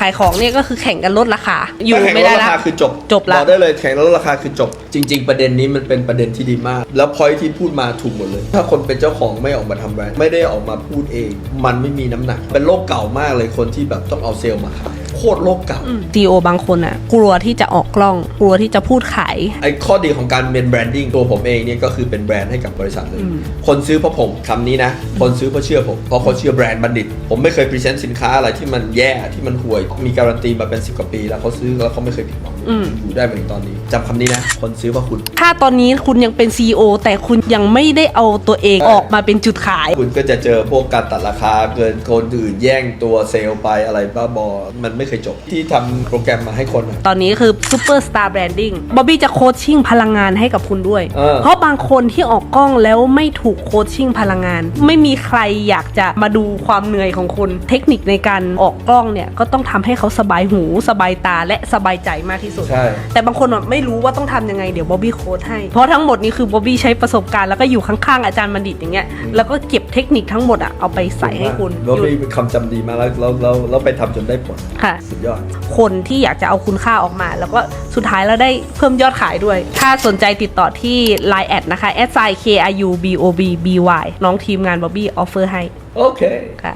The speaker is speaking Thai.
ขายของเนี่ยก็คือแข่งกันลดราคา อยู่ถ้าแข่งไม่ลได้ดแล้ราวคาคือจบจบละ บอกได้เลยแข่งลดราคาคือจบ จริง ๆ ประเด็นนี้มันเป็นประเด็นที่ดีมาก แล้วพอยที่พูดมาถูกหมดเลย ถ้าคนเป็นเจ้าของไม่ออกมาทำแบรนด์ไม่ได้ออกมาพูดเอง มันไม่มีน้ำหนัก เป็นโลกเก่ามากเลยคนที่แบบต้องเอาเซลล์มาขาย โคตรโลกเก่าซีโอบางคนอะกลัวที่จะออกกล้อง กลัวที่จะพูดขายไอ้ข้อดีของการเป็นแบรนดิ้งตัวผมเองเนี่ยก็คือเป็นแบรนด์ให้กับบริษัทเลย คนซื้อเพราะผมคำนี้นะ คนซื้อเพราะเชื่อผมเพราะเขาเชื่อแบรนด์บัณฑิต ผมไม่เคยพรีเซนต์สินค้าอะไรที่มันแย่ที่มันห่วยมีการันตีมาเป็นสิบกว่าปี แล้วเขาซื้อแล้วเขาไม่เคยผิดหวังอืมอยู่ได้มาถึงตอนนี้จำคำนี้นะคนซื้อเพราะคุณ ถ้าตอนนี้คุณยังเป็น CEO แต่คุณยังไม่ได้เอาตัวเองใช่ออกมาเป็นจุดขาย คุณก็จะเจอพวกการตัดราคาเกินคนอื่นแย่งตัวเซลล์ไปอะไรบ้าบอมันไม่เคยจบ ที่ทำโปรแกรมมาให้คนอะ ตอนนี้คือ Super Star Branding บ๊อบบี้จะโคชชิ่งพลังงานให้กับคุณด้วย เออ เพราะบางคนที่ออกกล้องแล้วไม่ถูกโคชชิ่งพลังงาน ไม่มีใครอยากจะมาดูความเหนื่อยของคุณ เทคนิคในการออกกล้องเนี่ยก็ต้องทำให้เขาสบายหูสบายตาและสบายใจมากที่สุด ใช่ แต่บางคนแบบไม่รู้ว่าต้องทำยังไงเดี๋ยวบ๊อบบี้โค้ดให้ เพราะทั้งหมดนี้คือบ๊อบบี้ใช้ประสบการณ์แล้วก็อยู่ข้างๆอาจารย์บัณฑิตอย่างเงี้ย แล้วก็เก็บเทคนิคทั้งหมดอะเอาไปใส่ให้คุณแล้วมีคำจำดีมากแล้วแล้วแล้วแล้วไปทำจนได้ผล ค่ะสุดยอด คนที่อยากจะเอาคุณค่าออกมา แล้วก็สุดท้ายแล้วได้เพิ่มยอดขายด้วย ถ้าสนใจติดต่อที่ Line แอดนะคะ s i k r u b o b b y น้องทีมงานบ๊อบบี้ออฟเฟอร์ให้ โอเค ค่ะ